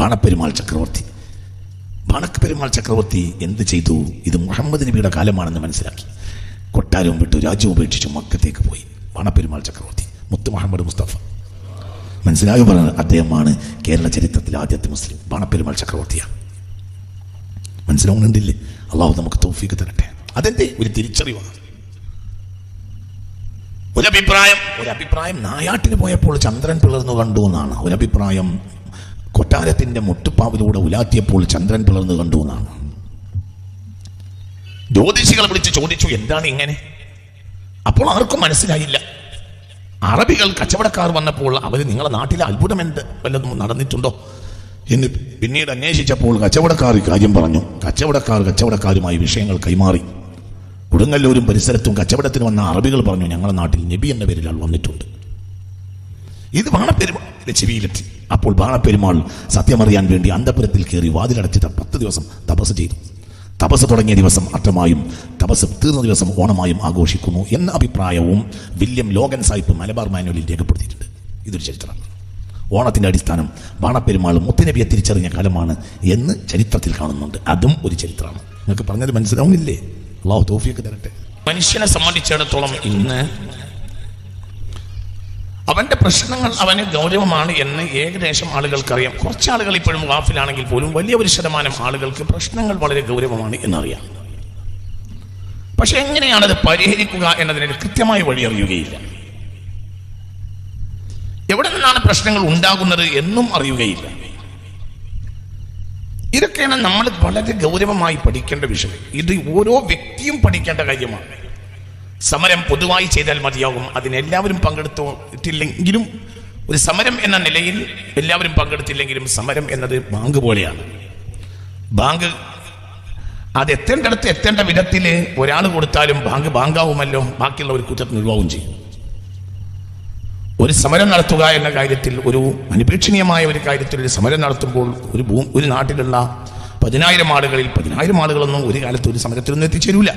ബാണപ്പെരുമാൾ ചക്രവർത്തി. ബാണപ്പെരുമാൾ ചക്രവർത്തി എന്ത് ചെയ്തു? ഇത് മുഹമ്മദ് നബിയുടെ കാലമാണെന്ന് മനസ്സിലാക്കി. കൊട്ടാരവും വിട്ടു രാജ്യവും ഉപേക്ഷിച്ചു മക്കത്തേക്ക് പോയി. ബാണപ്പെരുമാൾ ചക്രവർത്തി മുത്ത് മുഹമ്മദ് മുസ്തഫ. മനസ്സിലായോ പറഞ്ഞത് അദ്ദേഹമാണ് കേരള ചരിത്രത്തിലെ ആദ്യത്തെ മുസ്ലിം. ബാണപ്പെരുമാൾ ചക്രവർത്തിയാണ്. മനസ്സിലാവുന്നുണ്ടില്ലേ അള്ളാഹു നമുക്ക് തോഫീക്ക് തരട്ടെ. അതെന്തേ? ഒരു തിരിച്ചറിവാണ്. ഒരഭിപ്രായം ഒരഭിപ്രായം നായാട്ടിന് പോയപ്പോൾ ചന്ദ്രൻ പിളർന്നു കണ്ടു എന്നാണ്. ഒരഭിപ്രായം കൊട്ടാരത്തിന്റെ മുട്ടുപ്പാവിലൂടെ ഉലാത്തിയപ്പോൾ ചന്ദ്രൻ പിളർന്നു കണ്ടു എന്നാണ്. ജ്യോതിഷികളെ വിളിച്ച് ചോദിച്ചു എന്താണ് ഇങ്ങനെ? അപ്പോൾ ആർക്കും മനസ്സിലായില്ല. അറബികൾ കച്ചവടക്കാർ വന്നപ്പോൾ അവർ നിങ്ങളെ നാട്ടിലെ അത്ഭുതം എന്ത് വല്ലതും നടന്നിട്ടുണ്ടോ? എന്ന് പിന്നീട് അന്വേഷിച്ചപ്പോൾ കച്ചവടക്കാർ കാര്യം പറഞ്ഞു. കച്ചവടക്കാർ കച്ചവടക്കാരുമായി വിഷയങ്ങൾ കൈമാറി. കൊടുങ്ങല്ലൂരും പരിസരത്തും കച്ചവടത്തിന് വന്ന അറബികൾ പറഞ്ഞു ഞങ്ങളുടെ നാട്ടിൽ നബി എന്ന പേരിൽ ആൾ വന്നിട്ടുണ്ട്. ഇത് ബാണപ്പെരുമാളിന്റെ ചെവിയിലെത്തി അപ്പോൾ ബാണപ്പെരുമാൾ സത്യമറിയാൻ വേണ്ടി അന്തപുരത്തിൽ കയറി വാതിലടച്ചിട്ട് പത്ത് ദിവസം തപസ് ചെയ്തു. തപസ് തുടങ്ങിയ ദിവസം അറ്റമായും തപസ് തീർന്ന ദിവസം ഓണമായും ആഘോഷിക്കുന്നു എന്ന അഭിപ്രായവും വില്യം ലോഗൻ സാഹിബ് മലബാർ മാനുവലിൽ രേഖപ്പെടുത്തിയിട്ടുണ്ട്. ഇതൊരു ചരിത്രമാണ്. ഓണത്തിന്റെ അടിസ്ഥാനം ബാണപ്പെരുമാൾ മുത്തനബിയെ തിരിച്ചറിഞ്ഞ കാലമാണ് എന്ന് ചരിത്രത്തിൽ കാണുന്നുണ്ട്. അതും ഒരു ചരിത്രമാണ്. നിങ്ങൾക്ക് പറഞ്ഞത് മനസ്സിലാവുന്നില്ലേ? അള്ളാഹു തോഫിയൊക്കെ തരട്ടെ. മനുഷ്യനെ സംബന്ധിച്ചിടത്തോളം ഇന്ന് അവന്റെ പ്രശ്നങ്ങൾ അവന് ഗൗരവമാണ് എന്ന് ഏകദേശം ആളുകൾക്കറിയാം. കുറച്ച് ആളുകൾ ഇപ്പോഴും വാഫിലാണെങ്കിൽ പോലും വലിയ ഒരു ശതമാനം ആളുകൾക്ക് പ്രശ്നങ്ങൾ വളരെ ഗൗരവമാണ് എന്നറിയാം. പക്ഷെ അത് പരിഹരിക്കുക എന്നതിന് കൃത്യമായ വഴി അറിയുകയില്ല. എവിടെ നിന്നാണ് പ്രശ്നങ്ങൾ ഉണ്ടാകുന്നത് എന്നും അറിയുകയില്ല. ഇതൊക്കെയാണ് നമ്മൾ വളരെ ഗൗരവമായി പഠിക്കേണ്ട വിഷയം. ഇത് ഓരോ വ്യക്തിയും പഠിക്കേണ്ട കാര്യമാണ്. സമരം പൊതുവായി ചെയ്താൽ മതിയാകും. അതിനെല്ലാവരും പങ്കെടുത്തിട്ടില്ലെങ്കിലും ഒരു സമരം എന്ന നിലയിൽ എല്ലാവരും പങ്കെടുത്തില്ലെങ്കിലും സമരം എന്നത് ബാങ്ക് പോലെയാണ്. ബാങ്ക് അത് എത്തേണ്ടടുത്ത് എത്തേണ്ട വിധത്തിൽ ഒരാൾ കൊടുത്താലും ബാങ്ക് ബാങ്കാവുമല്ലോ. ബാക്കിയുള്ള ഒരു കുറ്റത്തിന് ഒഴിവാകും ചെയ്യും. ഒരു സമരം നടത്തുക എന്ന കാര്യത്തിൽ ഒരു അനുപേക്ഷണീയമായ ഒരു കാര്യത്തിൽ ഒരു സമരം നടത്തുമ്പോൾ ഒരു ഭൂ ഒരു നാട്ടിലുള്ള പതിനായിരം ആളുകളിൽ പതിനായിരം ആളുകളൊന്നും ഒരു കാലത്ത് ഒരു സമരത്തിലൊന്നും എത്തിച്ചേരൂല.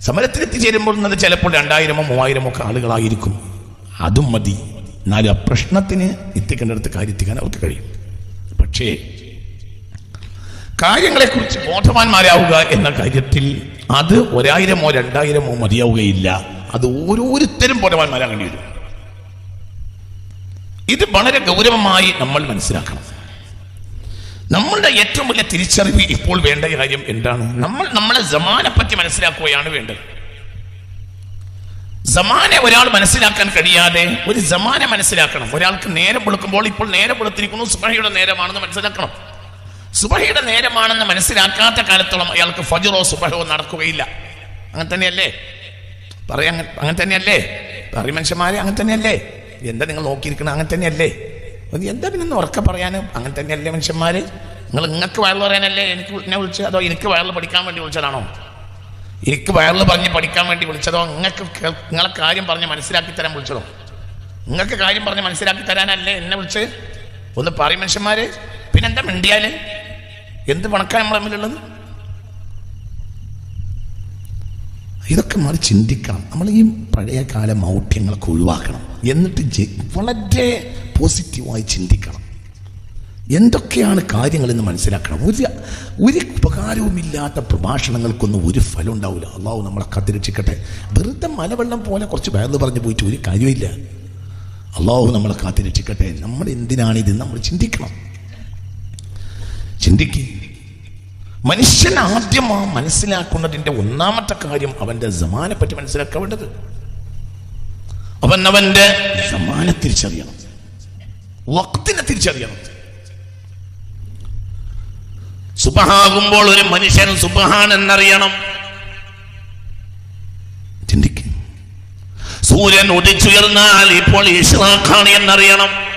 സമരത്തിൽ എത്തിച്ചേരുമ്പോൾ എന്നത് ചിലപ്പോൾ രണ്ടായിരമോ മൂവായിരമോ ഒക്കെ ആളുകളായിരിക്കും. അതും മതി. എന്നാലും ആ പ്രശ്നത്തിന് എത്തിക്കേണ്ടടുത്ത് കാര്യത്തിക്കാൻ അവർക്ക് കഴിയും. പക്ഷേ കാര്യങ്ങളെക്കുറിച്ച് ബോധവാന്മാരാവുക എന്ന കാര്യത്തിൽ അത് ഒരായിരമോ രണ്ടായിരമോ മതിയാവുകയില്ല. അത് ഓരോരുത്തരും ബോധവാന്മാരാകേണ്ടി വരും. ഇത് വളരെ ഗൗരവമായി നമ്മൾ മനസ്സിലാക്കണം. നമ്മളുടെ ഏറ്റവും വലിയ തിരിച്ചറിവ് ഇപ്പോൾ വേണ്ട കാര്യം എന്താണ്? നമ്മൾ നമ്മളെ ജമാനെ പറ്റി മനസ്സിലാക്കുകയാണ് വേണ്ടത്. ജമാനെ ഒരാൾ മനസ്സിലാക്കാൻ കഴിയാതെ ഒരു ജമാനെ മനസ്സിലാക്കണം. ഒരാൾക്ക് നേരം വെളുക്കുമ്പോൾ ഇപ്പോൾ നേരം വെളുത്തിരിക്കുന്നു സുബഹയുടെ നേരമാണെന്ന് മനസ്സിലാക്കണം. സുബഹയുടെ നേരമാണെന്ന് മനസ്സിലാക്കാത്ത കാലത്തോളം അയാൾക്ക് ഫജറോ സുബഹോ നടക്കുകയില്ല. അങ്ങനെ തന്നെയല്ലേ? പറയാ അങ്ങനെ തന്നെയല്ലേ? പറയും മനുഷ്യന്മാരെ അങ്ങനെ തന്നെയല്ലേ? എന്താ നിങ്ങൾ നോക്കിയിരിക്കണം അങ്ങനെ തന്നെയല്ലേ? അത് എന്താ പിന്നെ ഉറക്കെ പറയാനും? അങ്ങനെ തന്നെയല്ലേ മനുഷ്യന്മാര്? നിങ്ങൾ നിങ്ങൾക്ക് വയറിൽ പറയാനല്ലേ എനിക്ക് എന്നെ വിളിച്ചത്? അതോ എനിക്ക് വയറിൽ പഠിക്കാൻ വേണ്ടി വിളിച്ചതാണോ? എനിക്ക് വയറിൽ പറഞ്ഞ് പഠിക്കാൻ വേണ്ടി വിളിച്ചതോ? നിങ്ങൾക്ക് നിങ്ങളെ കാര്യം പറഞ്ഞ് മനസ്സിലാക്കി തരാൻ വിളിച്ചതോ? നിങ്ങൾക്ക് കാര്യം പറഞ്ഞ് മനസ്സിലാക്കി തരാനല്ലേ എന്നെ വിളിച്ച് ഒന്ന് പറയും മനുഷ്യന്മാര്. പിന്നെന്താ മിണ്ടിയാൽ? എന്ത് പണക്കാൻ നമ്മൾ തമ്മിലുള്ളത്? ഇതൊക്കെ നമ്മൾ ചിന്തിക്കണം. നമ്മൾ ഈ പഴയ കാല മൗഢ്യങ്ങളൊക്കെ ഒഴിവാക്കണം. എന്നിട്ട് വളരെ പോസിറ്റീവായി ചിന്തിക്കണം. എന്തൊക്കെയാണ് കാര്യങ്ങളെന്ന് മനസ്സിലാക്കണം. ഒരു ഒരു ഉപകാരവുമില്ലാത്ത പ്രഭാഷണങ്ങൾക്കൊന്നും ഒരു ഫലം ഉണ്ടാവില്ല. അള്ളാഹു നമ്മളെ കാത്തിരക്ഷിക്കട്ടെ. വെറുതെ മലവെള്ളം പോലെ കുറച്ച് വേർന്ന് പറഞ്ഞു പോയിട്ട് ഒരു കാര്യമില്ല അള്ളാഹു നമ്മളെ കാത്തിരക്ഷിക്കട്ടെ. നമ്മൾ എന്തിനാണിത് നമ്മൾ ചിന്തിക്കണം. ചിന്തിക്കുക മനുഷ്യൻ ആദ്യം ആ മനസ്സിലാക്കുന്നതിന്റെ ഒന്നാമത്തെ കാര്യം അവന്റെ സമാനെ പറ്റി മനസ്സിലാക്കേണ്ടത് അവൻ അവന്റെ സമാനെ തിരിച്ചറിയണം. വക്തിനെ തിരിച്ചറിയണം. സുബഹാകുമ്പോൾ ഒരു മനുഷ്യൻ സുബഹാൻ എന്നറിയണം. ചിന്തിക്കും. സൂര്യൻ ഉദിച്ചുയർന്നാൽ ഇപ്പോൾ ഇഷ്റാഖാണ് എന്നറിയണം.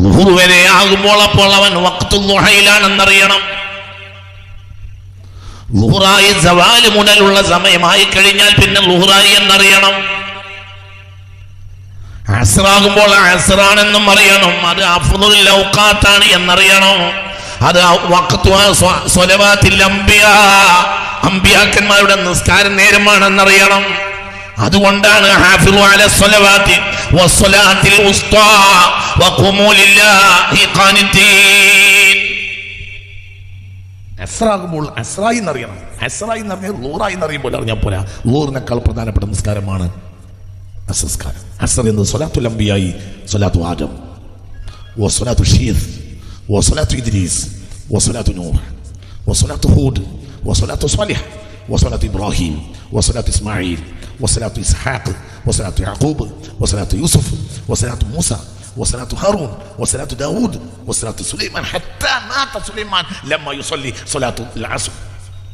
വരെ ആകുമ്പോൾ അപ്പോൾ അവൻ വക്തുഹയിലാണെന്നറിയണം ലുഹുറായി സവാൽ മുതലുള്ള സമയമായി കഴിഞ്ഞാൽ പിന്നെ ലുഹുറായി എന്നറിയണം. അസറാകുമ്പോൾ അസറാണെന്നും അറിയണം. അത് അഫ്ദുൽ ഔഖാത്താണ് എന്നറിയണം. അത് അമ്പിയ അമ്പിയാക്കന്മാരുടെ നിസ്കാര നേരമാണെന്നറിയണം. അതുകൊണ്ടാണ് അസ്രാകുമ്പോൾ അസ്രായി എന്നറിയണം. അസ്രായി എന്നറിഞ്ഞാൽ ലൂറായി എന്നറിയുമ്പോൾ അറിഞ്ഞാൽ പോരാ. ലൂറിനേക്കാൾ പ്രധാനപ്പെട്ട നിസ്കാരമാണ് അസംസ്കാരം. അസർ എന്നത് സൊലാത്തു ലംബിയായി സൊലാത്തു ആദം ഓ സൊലാത്തു ഷീദ് ഓ സൊലാത്തു ഇദ്രീസ് ഓ സൊലാത്തു നൂർ ഓ സൊലാത്തു ഹൂദ് ഓ സൊലാത്തു സ്വാലിഹ് ഓ സൊലാത്തു ഇബ്രാഹിം ഓ സൊലാത്തു ഇസ്മായിൽ وصلاة إسحاق وصلاة يعقوب وصلاة يوسف وصلاة موسى وصلاة هارون وصلاة داود وصلاة سليمان حتى مات سليمان لما يصلي صلاة العصر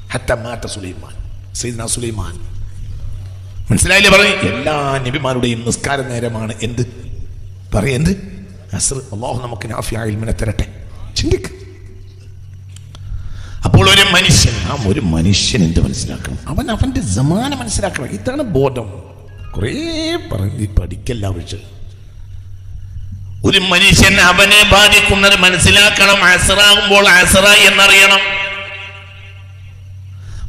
حتى مات سليمان سيدنا سليمان മനസ്സിലായില്ലേ പറയും എല്ലാ നബിമാരുടെയും നിസ്കാര നേരമാണ് എന്ത് പറയ എന്ത് അസർ അള്ളാഹു നമുക്ക് നാഫിയ ഇൽമിനെ തരട്ടെ ചിന്തിക്ക് അപ്പോൾ ഒരു മനുഷ്യൻ ആ ഒരു മനുഷ്യൻ എന്ത് മനസ്സിലാക്കണം? അവൻ അവന്റെ സമാനം മനസ്സിലാക്കണം. ഇതാണ് ബോധം. കുറേ പറഞ്ഞ് പഠിക്കല്ല വിളിച്ച് ഒരു മനുഷ്യൻ അവനെ ബാധിക്കുന്നത് മനസ്സിലാക്കണം. അസറാകുമ്പോൾ അസറ എന്നറിയണം.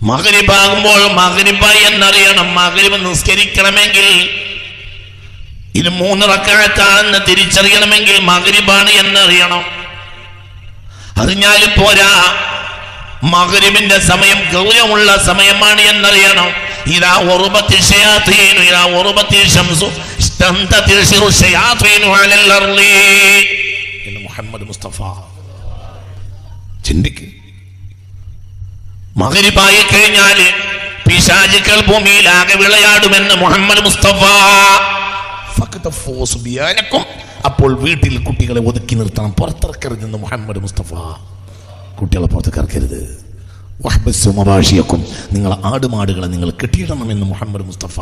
മകരിബാകുമ്പോൾ മകരിബായി എന്നറിയണം. മകരിബ് നിസ്കരിക്കണമെങ്കിൽ ഇത് മൂന്ന് റക്കാഴത്താണെന്ന് തിരിച്ചറിയണമെങ്കിൽ മകരിബാണ് എന്നറിയണം. അറിഞ്ഞാലും പോരാ. മകരിബിന്റെ സമയം ഗൗരവമുള്ള സമയമാണ് എന്നറിയണം. ഇതാ ഉറുബത്തി ഷയാത്തീനു ഇതാ ഉറുപത്തി ഷംസു എന്ന് മുഹമ്മദ് മുസ്തഫ. ചിന്തിക്ക്. മകരിബായി കഴിഞ്ഞാൽ പിശാചുക്കൾ ഭൂമിയിലാകെ വിളയാടുമെന്ന് മുഹമ്മദ് മുസ്തഫ. അപ്പോൾ വീട്ടിൽ കുട്ടികളെ ഒതുക്കി നിർത്തണം. പുറത്തിറക്കരുതെന്ന് മുഹമ്മദ് മുസ്തഫ. കുട്ടികളെ പുറത്ത് കറക്കരുത്. മവാഷിയക്കും നിങ്ങൾ ആടുമാടുകളെ നിങ്ങൾ കെട്ടിയിടണമെന്ന് മുഹമ്മദ് മുസ്തഫ.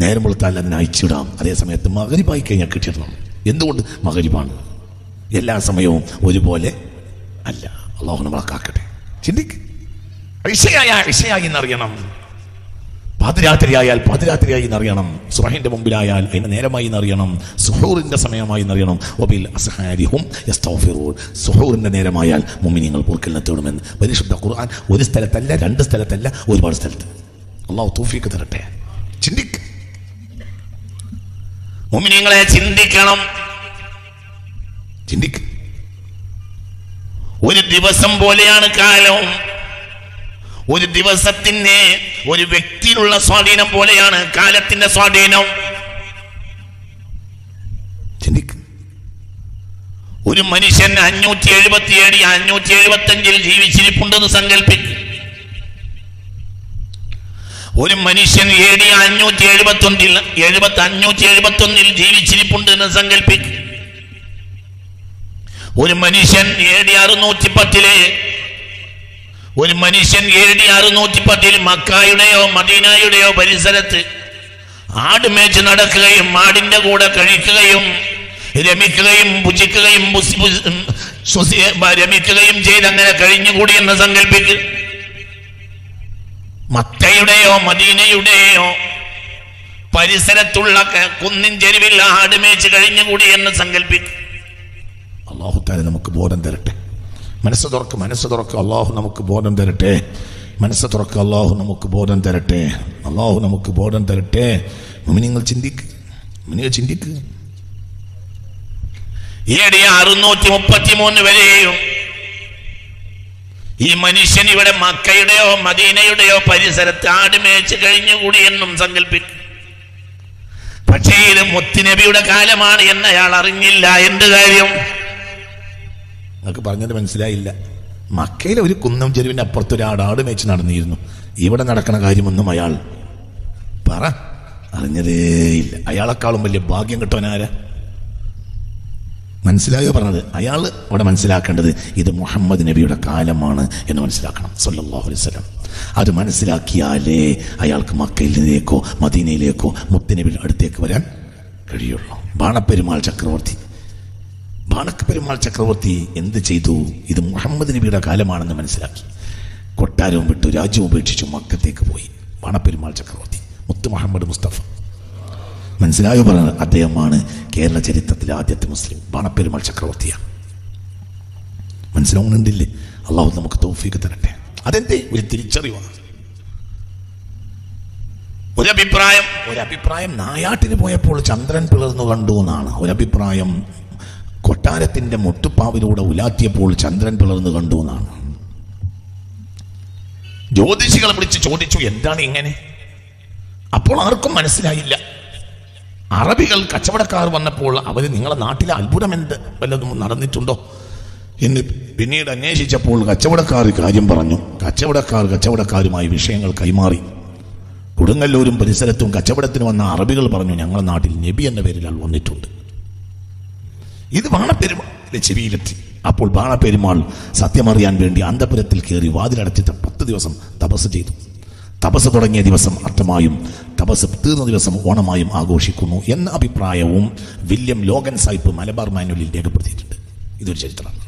നേരം വെളുത്താൽ അതിനെ അയച്ചിടാം. അതേ സമയത്ത് മകരിബായി കഴിഞ്ഞാൽ കെട്ടിയിടണം. എന്തുകൊണ്ട്? മകരിപ്പാണ് എല്ലാ സമയവും ഒരുപോലെ അല്ല. അള്ളാഹു നമ്മളെ കാക്കട്ടെ. ചിന്തിക്ക്. ഐഷയായ ഐഷയായി എന്നറിയണം. പാതിരാത്രിയായാൽ പാതിരാത്രിയായി എന്നറിയണം. സുറഹിന്റെ മുമ്പിലായാൽ അതിന് നേരമായി എന്നറിയണം. സുഹൂറിന്റെ സമയമായി എന്നറിയണം. ഒബിൽ അസഹാരിഹും. സുഹൂറിന്റെ നേരമായാൽ മുമ്മിനിങ്ങൾ പൊറുക്കലിനെ തേടുമെന്ന്. പരിശുദ്ധ ഖുർആൻ ഒരു സ്ഥലത്തല്ല രണ്ട് സ്ഥലത്തല്ല ഒരുപാട് സ്ഥലത്ത്. അള്ളാഹു തൂഫിക്ക് തരട്ടെ. ചിന്തിക്ക്. മുമിനിങ്ങളെ ചിന്തിക്കണം. ചിന്തിക്ക്. ഒരു ദിവസം പോലെയാണ് കാലം ഒരു ദിവസത്തിന് ഒരു വ്യക്തിയിലുള്ള സ്വാധീനം പോലെയാണ് കാലത്തിന്റെ സ്വാധീനം. ഒരു മനുഷ്യൻ അഞ്ഞൂറ്റി എഴുപത്തിയേഴ് അഞ്ഞൂറ്റി എഴുപത്തി അഞ്ചിൽ ജീവിച്ചിരിപ്പുണ്ടെന്ന് സങ്കല്പിക്കും ഒരു മനുഷ്യൻ എ ഡി അഞ്ഞൂറ്റി എഴുപത്തി ഒന്നിൽ എഴുപത്തി അഞ്ഞൂറ്റി എഴുപത്തി ഒന്നിൽ ജീവിച്ചിരിപ്പുണ്ട് എന്ന് സങ്കല്പിക്കും ഒരു മനുഷ്യൻ എ ഡി അറുന്നൂറ്റി പത്തിൽ ഒരു മനുഷ്യൻ എ ഡി അറുന്നൂറ്റി പത്തിൽ മക്കായുടെയോ മദീനായുടെയോ പരിസരത്ത്. ആട് മേച്ച് നടക്കുകയും ആടിന്റെ കൂടെ കഴിക്കുകയും രമിക്കുകയും ബ- രമിക്കുകയും ചെയ്ത് അങ്ങനെ കഴിഞ്ഞുകൂടി എന്ന് സങ്കല്പിക്ക്. മക്കയുടെയോ മദീനയുടെയോ പരിസരത്തുള്ള കുന്നിൻ ചെരുവിൽ ആട് മേച്ച് കഴിഞ്ഞുകൂടി എന്ന് സങ്കല്പിക്കും. അള്ളാഹു താല നമുക്ക് ബോധം തരട്ടെ. മനസ്സ് തുറക്ക് മനസ്സ് തുറക്ക്. അള്ളാഹു നമുക്ക് ബോധം തരട്ടെ. മനസ്സ് തുറക്ക് അള്ളാഹു നമുക്ക് ബോധം തരട്ടെ. അള്ളാഹു നമുക്ക് ബോധം തരട്ടെ. നിങ്ങൾ ചിന്തിക്ക്. നിങ്ങൾ ചിന്തിക്ക്. ഏടി അറുന്നൂറ്റി മുപ്പത്തി മൂന്ന് വരെയും ഈ മനുഷ്യൻ ഇവിടെ മക്കയുടെയോ മദീനയുടെയോ പരിസരത്ത് ആട് മേച്ച് കഴിഞ്ഞുകൂടി എന്നും സങ്കല്പിക്കും പക്ഷേ ഇത് മുത്തുനബിയുടെ കാലമാണ് എന്നയാൾ അറിഞ്ഞില്ല. എന്ത് കാര്യം? നിങ്ങൾക്ക് പറഞ്ഞത് മനസ്സിലായില്ല. മക്കയിലെ ഒരു കുന്നം ചെരുവിന്റെ അപ്പുറത്ത് ഒരു ആട് മേച്ച് നടന്നിരുന്നു. ഇവിടെ നടക്കണ കാര്യമൊന്നും അയാൾ പറ. അറിഞ്ഞതേയില്ല അയാളെക്കാളും വലിയ ഭാഗ്യം കിട്ടവനാരാ മനസ്സിലായോ പറഞ്ഞത്? അയാൾ അവിടെ മനസ്സിലാക്കേണ്ടത് ഇത് മുഹമ്മദ് നബിയുടെ കാലമാണ് എന്ന് മനസ്സിലാക്കണം. സല്ലല്ലാഹു അലൈഹി അത് മനസ്സിലാക്കിയാലേ അയാൾക്ക് മക്കയിലേക്കോ മദീനയിലേക്കോ മുത്തനബിയുടെ അടുത്തേക്ക് വരാൻ കഴിയുള്ളൂ. ബാണപ്പെരുമാൾ ചക്രവർത്തി. ബാണപ്പെരുമാൾ ചക്രവർത്തി എന്ത് ചെയ്തു? ഇത് മുഹമ്മദ് നബിയുടെ കാലമാണെന്ന് മനസ്സിലാക്കി. കൊട്ടാരവും വിട്ടു രാജ്യം ഉപേക്ഷിച്ചു മക്കത്തേക്ക് പോയി. ബാണപ്പെരുമാൾ ചക്രവർത്തി മുത്ത് മുഹമ്മദ് മുസ്തഫ. മനസ്സിലായോ പറഞ്ഞത്? അദ്ദേഹമാണ് കേരള ചരിത്രത്തിലെ ആദ്യത്തെ മുസ്ലിം ബാണപ്പെരുമാൾ ചക്രവർത്തിയാണ്. മനസ്സിലാവുന്നുണ്ടില്ലേ അള്ളാഹു നമുക്ക് തോഫീക്ക് തരട്ടെ. അതെന്തേ? ഒരു തിരിച്ചറിവാണ് ഒരഭിപ്രായം ഒരഭിപ്രായം നായാട്ടിന് പോയപ്പോൾ ചന്ദ്രൻ പിളർന്നു കണ്ടു എന്നാണ്. ഒരഭിപ്രായം കൊട്ടാരത്തിന്റെ മുട്ടുപ്പാവിലൂടെ ഉലാത്തിയപ്പോൾ ചന്ദ്രൻ പിളർന്നു കണ്ടു എന്നാണ്. ജ്യോതിഷികളെ വിളിച്ച് ചോദിച്ചു എന്താണ് ഇങ്ങനെ? അപ്പോൾ ആർക്കും മനസ്സിലായില്ല. അറബികൾ കച്ചവടക്കാർ വന്നപ്പോൾ അവർ നിങ്ങളെ നാട്ടിലെ അത്ഭുതം എന്ത്? വല്ലതും നടന്നിട്ടുണ്ടോ? എന്ന് പിന്നീട് അന്വേഷിച്ചപ്പോൾ കച്ചവടക്കാർ കാര്യം പറഞ്ഞു. കച്ചവടക്കാർ കച്ചവടക്കാരുമായി വിഷയങ്ങൾ കൈമാറി. കൊടുങ്ങല്ലൂരും പരിസരത്തും കച്ചവടത്തിന് വന്ന അറബികൾ പറഞ്ഞു ഞങ്ങളുടെ നാട്ടിൽ നബി എന്ന പേരിൽ വന്നിട്ടുണ്ട്. ഇത് ബാണപ്പെരുമാളിന്റെ ചെവിയിലെത്തി. അപ്പോൾ ബാണപ്പെരുമാൾ സത്യമറിയാൻ വേണ്ടി അന്തപുരത്തിൽ കയറി വാതിലടച്ചിട്ട് പത്ത് ദിവസം തപസ് ചെയ്തു. തപസ് തുടങ്ങിയ ദിവസം അർത്ഥമായും തപസ് തീർന്ന ദിവസം ഓണമായും ആഘോഷിക്കുന്നു എന്ന അഭിപ്രായവും വില്യം ലോഗൻ സാഹിബ് മലബാർ മാനുവലിൽ രേഖപ്പെടുത്തിയിട്ടുണ്ട്. ഇതൊരു ചരിത്രമാണ്.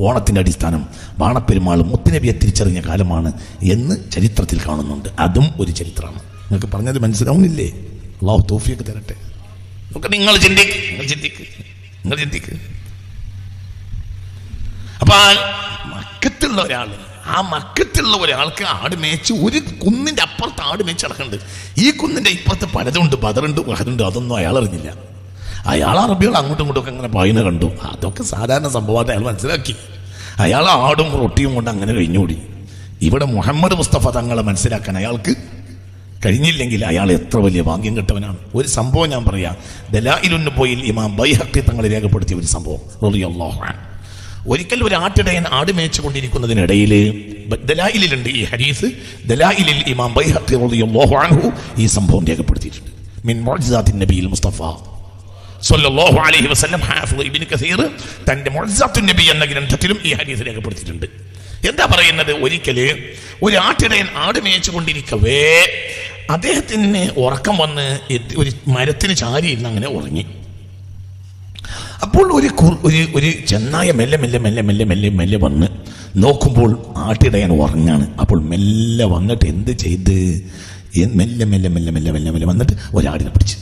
ഓണത്തിന്റെ അടിസ്ഥാനം ബാണപ്പെരുമാൾ മുത്തനബിയെ തിരിച്ചറിഞ്ഞ കാലമാണ് എന്ന് ചരിത്രത്തിൽ കാണുന്നുണ്ട്. അതും ഒരു ചരിത്രമാണ്. നിങ്ങൾക്ക് പറഞ്ഞത് മനസ്സിലാവുന്നില്ലേ? അള്ളാഹു തോഫിയൊക്കെ തരട്ടെ. നിങ്ങൾ ചിന്തിക്ക് നിങ്ങൾ ചിന്തിക്ക്. നിങ്ങൾ ചിന്തിക്കുക അപ്പൊ ആ മക്കത്തുള്ള ഒരാൾ ആ മക്കത്തുള്ള ഒരാൾക്ക് ആട് മേച്ച് ഒരു കുന്നിന്റെ അപ്പുറത്ത് ആട് മേച്ച് നടക്കുന്നുണ്ട്. ഈ കുന്നിന്റെ ഇപ്പുറത്ത് പലതുണ്ട് ബദറുണ്ട് വഹറുണ്ട് അതൊന്നും അയാൾ അറിഞ്ഞില്ല അയാൾ അറബികൾ അങ്ങോട്ടും ഇങ്ങോട്ടും ഒക്കെ അങ്ങനെ പായുന്ന കണ്ടു. അതൊക്കെ സാധാരണ സംഭവമായിട്ട് അയാൾ മനസ്സിലാക്കി. അയാൾ ആടും റൊട്ടിയും കൊണ്ട് അങ്ങനെ കഴിഞ്ഞുകൂടി. ഇവിടെ മുഹമ്മദ് മുസ്തഫ തങ്ങളെ മനസ്സിലാക്കാൻ അയാൾക്ക് കഴിഞ്ഞില്ലെങ്കിൽ അയാൾ എത്ര വലിയ ഭാഗ്യം കെട്ടവനാണ്. ഒരു സംഭവം ഞാൻ പറയാം. ദലായിലുന്ന് പോയി ഇമാം ബൈഹക്കി തങ്ങളെ രേഖപ്പെടുത്തിയ ഒരു സംഭവം. ഒരിക്കൽ ഒരു ആട്ടിടയൻ ആട് മേച്ചു കൊണ്ടിരിക്കുന്നതിനിടയിൽ ദലായിലുണ്ട് ഈ ഹരീസ് ദലായിലിൽ ഇമാം ബൈഹക്കി റളിയല്ലാഹു ഈ സംഭവം രേഖപ്പെടുത്തിയിട്ടുണ്ട്. മിൻ നബിയിൽ മുസ്തഫ അലൈഹി വസല്ലം ഇബ്നു കസീർ തന്റെ നബി എന്ന ഗ്രന്ഥത്തിലും ഈ ഹദീസ് രേഖപ്പെടുത്തിയിട്ടുണ്ട്. എന്താ പറയുന്നത്? ഒരിക്കൽ ഒരു ആട്ടിടയൻ ആട് മേയിച്ചു കൊണ്ടിരിക്കവേ അദ്ദേഹത്തിന് ഉറക്കം വന്ന് ഒരു മരത്തിന് ചാരി ഇരുന്ന് അങ്ങനെ ഉറങ്ങി. അപ്പോൾ ഒരു ഒരു ഒരു ചെന്നായ മെല്ലെ മെല്ലെ മെല്ലെ മെല്ലെ മെല്ലെ മെല്ലെ വന്ന് നോക്കുമ്പോൾ ആട്ടിടയൻ ഉറങ്ങാണ്. അപ്പോൾ മെല്ലെ വന്നിട്ട് എന്ത് ചെയ്ത്? മെല്ലെ മെല്ലെ മെല്ലെ മെല്ലെ മെല്ലെ മെല്ലെ വന്നിട്ട് ഒരാടിനെ പിടിച്ചു.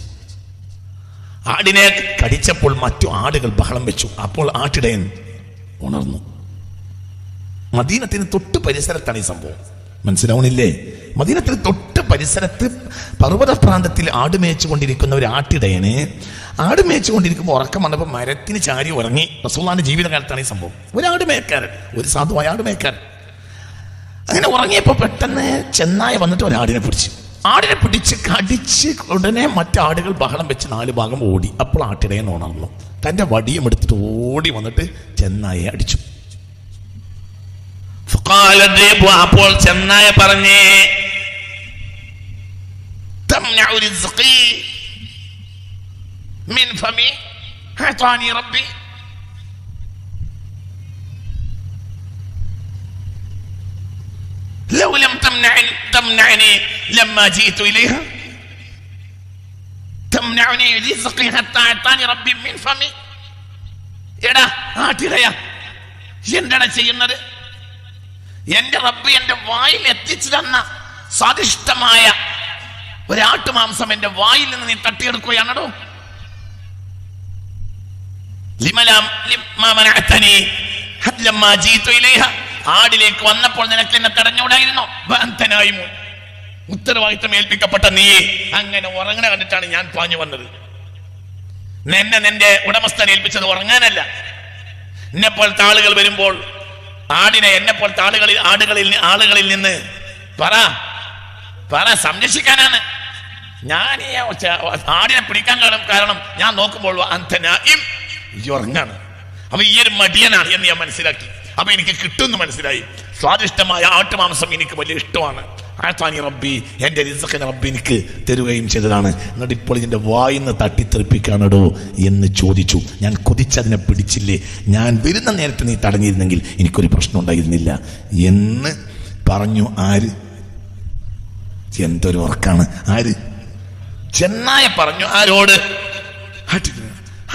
ആടിനെ കടിച്ചപ്പോൾ മറ്റു ആടുകൾ ബഹളം വെച്ചു. അപ്പോൾ ആട്ടിടയൻ ഉണർന്നു. മദീനത്തിന് തൊട്ട് പരിസരത്താണ് ഈ സംഭവം. മനസ്സിലാവണില്ലേ? മദീനത്തിന് തൊട്ട് പരിസരത്ത് പർവത പ്രാന്തത്തിൽ ആട് മേച്ചുകൊണ്ടിരിക്കുന്ന ഒരു ആട്ടിടയന് ആട് മേച്ചുകൊണ്ടിരിക്കുമ്പോൾ ഉറക്കം വന്നപ്പോൾ മരത്തിന് ചാരി ഉറങ്ങി. റസൂള്ളാന്റെ ജീവിതകാലത്താണ് ഈ സംഭവം. ഒരാട് മേക്കാരൻ ഒരു സാധു ആട് മേക്കാരൻ. അങ്ങനെ ഉറങ്ങിയപ്പോൾ പെട്ടെന്ന് ചെന്നായ വന്നിട്ട് ഒരാടിനെ പിടിച്ചു. ആടിനെ പിടിച്ച് കടിച്ച് ഉടനെ മറ്റാടുകൾ ബഹളം വെച്ച് നാല് ഭാഗം ഓടി. അപ്പോൾ ആട്ടിടയൻ ഓണാണല്ലോ തന്റെ വടിയും എടുത്തിട്ട് ഓടി വന്നിട്ട് ചെന്നായെ അടിച്ചു. അപ്പോൾ ചെന്നായ പറഞ്ഞേ تمنع رزقي من فمي أعطاني ربي لو لم تمنعني تمنعني لما جئت إليها تمنعني رزقي حتى أعطاني ربي من فمي എടാ ആട്ടിടയാ എന്താണ് ചെയ്യുന്നത് എന്റെ റബ്ബ് എന്റെ വായിൽ എത്തിച്ചു തന്ന സ്വാദിഷ്ടമായ ഒരാട്ടുമാംസം എന്റെ വായിൽ നിന്ന് നീ തട്ടിയെടുക്കുകയാണോ. ആടിലേക്ക് വന്നപ്പോൾ നിനക്ക് എന്നെ തടഞ്ഞുകൂടായിരുന്നോ? ബഅന്തനായിമു. ഉത്തരവാദിത്തം ഏൽപ്പിക്കപ്പെട്ട നീ അങ്ങനെ ഉറങ്ങണ കണ്ടിട്ടാണ് ഞാൻ പാഞ്ഞു വന്നത്. നിന്നെ നിന്റെ ഉടമസ്ഥൻ ഏൽപ്പിച്ചത് ഉറങ്ങാനല്ല. എന്നെ പോലത്തെ ആളുകൾ വരുമ്പോൾ ആടിനെ എന്നെ പോലത്തെ ആളുകളിൽ ആടുകളിൽ ആളുകളിൽ നിന്ന് പറ. പറ സംരക്ഷിക്കാനാണ്. ഈ ആടിനെ പിടിക്കാൻ കാരണം കാരണം ഞാൻ നോക്കുമ്പോൾ അന്തനായും അപ്പൊ ഈ ഒരു മടിയനാണ് എന്ന് ഞാൻ മനസ്സിലാക്കി. അപ്പൊ എനിക്ക് കിട്ടുമെന്ന് മനസ്സിലായി. സ്വാദിഷ്ടമായ ആട്ടുമാംസം എനിക്ക് വലിയ ഇഷ്ടമാണ്. ആഴ്ത്താനി റബ്ബി എന്റെ റിസഖിന് റബ്ബി എനിക്ക് തരുകയും ചെയ്തതാണ്. എന്നിട്ട് ഇപ്പോൾ ഇതിന്റെ വായിന്ന് തട്ടിത്തെറിപ്പിക്കാനടോ എന്ന് ചോദിച്ചു. ഞാൻ കൊതിച്ചതിനെ പിടിച്ചില്ലേ? ഞാൻ വരുന്ന നേരത്തെ നീ തടഞ്ഞിരുന്നെങ്കിൽ എനിക്കൊരു പ്രശ്നം ഉണ്ടായിരുന്നില്ല എന്ന് പറഞ്ഞു ആര്? എന്തൊരു ഉറക്കാണ് ആര്? ചെന്നായ പറഞ്ഞു ആരോട്.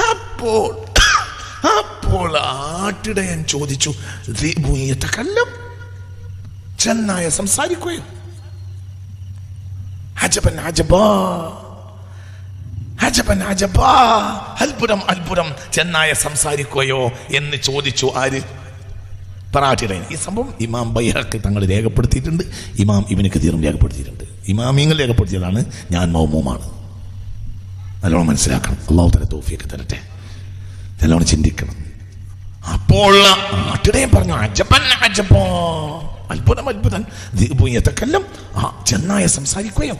അപ്പോൾ അപ്പോൾ ആട്ടിടയൻ ചോദിച്ചു കല്ലും ചെന്നായ സംസാരിക്കുകയോ. അജബൻ അജബാ അജബൻ അജബാ അത്ഭുതം അത്ഭുതം ചെന്നായ സംസാരിക്കുകയോ? എന്ന് ചോദിച്ചു ആര്? പറാട്ടിടയൻ ഈ സംഭവം ഇമാം ബൈഹക്ക് തങ്ങൾ രേഖപ്പെടുത്തിയിട്ടുണ്ട്. ഇമാം ഇവന് കതീറും രേഖപ്പെടുത്തിയിട്ടുണ്ട്. ഇമാമിയങ്ങൾ രേഖപ്പെടുത്തിയതാണ് ഞാൻ മൗമുമാണ്. നല്ലോണം മനസ്സിലാക്കണം. അള്ളാഹു തല തോഫിയൊക്കെ തരട്ടെ. നല്ലോണം ചിന്തിക്കണം. അപ്പോൾ നാട്ടിടയും പറഞ്ഞു അജപ്പൻ അജപ്പോ അത്ഭുതം അത്ഭുതം. എത്തക്കെല്ലാം ആ ചെന്നായ സംസാരിക്കുകയോ?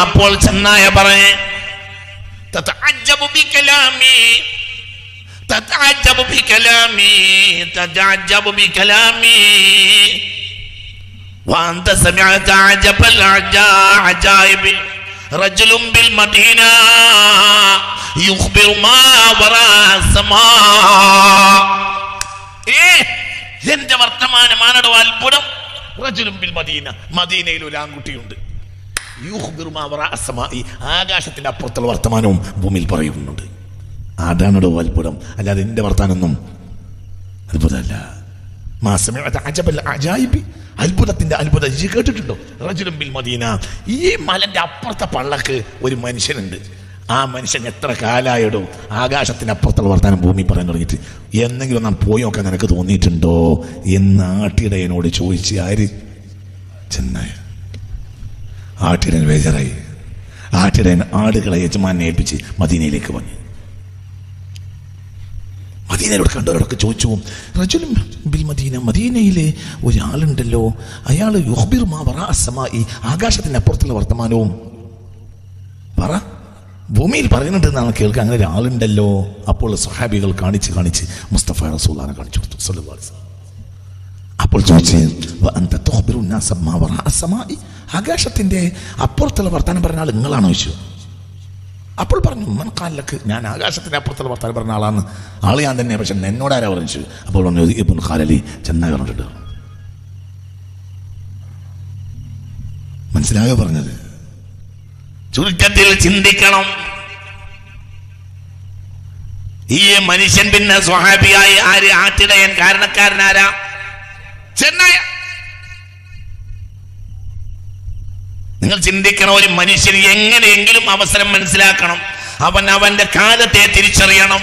അപ്പോൾ ചെന്നായ പറഞ്ഞേ തഥാജബു ബികലാമി തഥാജബു ബികലാമി. وأنت سمعت عجب العجائب رجل بالمدينة يخبر ما وراء السماء ഏ എന്റെ വർത്തമാനമാണോ അത്ഭുതം റജുലും ബിൽ മദീന മദീനയിൽ ഒരു ആൺകുട്ടിയുണ്ട് യൂഹ്ബിറു മാ വറാ അസ്സമാഇ. ആകാശത്തിന്റെ അപ്പുറത്തുള്ള വർത്തമാനവും ഭൂമിയിൽ പറയുന്നുണ്ട് അതാണോ അത്ഭുതം അല്ലാതെ എന്റെ വർത്താനൊന്നും അത്ഭുതമല്ല അത്ഭുതത്തിന്റെ അത്ഭുതം. ഇജ്ജ് കേട്ടിട്ടുണ്ടോ? മദീന. ഈ മലന്റെ അപ്പുറത്തെ പള്ളക്ക് ഒരു മനുഷ്യനുണ്ട്. ആ മനുഷ്യൻ എത്ര കാലായിടോ ആകാശത്തിന് അപ്പുറത്തുള്ള വർത്താനം ഭൂമി പറയാൻ തുടങ്ങിയിട്ട്. എന്നെങ്കിലും നാം പോയി നോക്കാൻ നിനക്ക് തോന്നിയിട്ടുണ്ടോ? എന്ന് ആട്ടിടയനോട് ചോദിച്ച് ആര്? ചെന്നായ. ആട്ടിടയൻ വേജറായി ആട്ടിടയൻ ആടുകളെ യജമാനെ ഏൽപ്പിച്ച് മദീനയിലേക്ക് വന്നു. മദീനയിലൂടെ കണ്ടവരോടൊക്കെ ചോദിച്ചു റജുൽ ബിൽ മദീന മദീനയിലെ ഒരാളുണ്ടല്ലോ. അയാൾ യുഹ്ബിർ മാ വറ അസമായി ആകാശത്തിന്റെ അപ്പുറത്തുള്ള വർത്തമാനവും. പറ. ഭൂമിയിൽ പറയുന്നുണ്ട് എന്നാണ് കേൾക്കുക. അങ്ങനെ ഒരാളുണ്ടല്ലോ. അപ്പോൾ സഹാബികൾ കാണിച്ച് കാണിച്ച് മുസ്തഫ റസൂലാനെ കാണിച്ചു കൊടുത്തു. സല്ലു അപ്പോൾ ചോദിച്ചു ആകാശത്തിന്റെ അപ്പുറത്തുള്ള വർത്തമാനം പറഞ്ഞാൽ നിങ്ങളാണോ ചോദിച്ചു അപ്പോൾ പറഞ്ഞു ഉമ്മൻ ഞാൻ ആകാശത്തിന്റെ അപ്പുറത്തുള്ള വർത്താനം പറഞ്ഞ ആളാണ് ആൾ ഞാൻ തന്നെ പക്ഷെ എന്നോട് ആരാ പറഞ്ഞു അപ്പോൾ പറഞ്ഞു ഇബുൻ ഖാലലി ചെന്നായി പറഞ്ഞിട്ട് മനസ്സിലായോ പറഞ്ഞത്? ചുരുക്കത്തിൽ ചിന്തിക്കണം. ഈ മനുഷ്യൻ പിന്നെ സ്വഹാബിയായി ആര് ആട്ടിടയൻ കാരണക്കാരനാരാ? ചെന്നായ നിങ്ങൾ ചിന്തിക്കണം ഒരു മനുഷ്യൻ എങ്ങനെയെങ്കിലും അവസരം മനസ്സിലാക്കണം. അവൻ അവന്റെ കാലത്തെ തിരിച്ചറിയണം.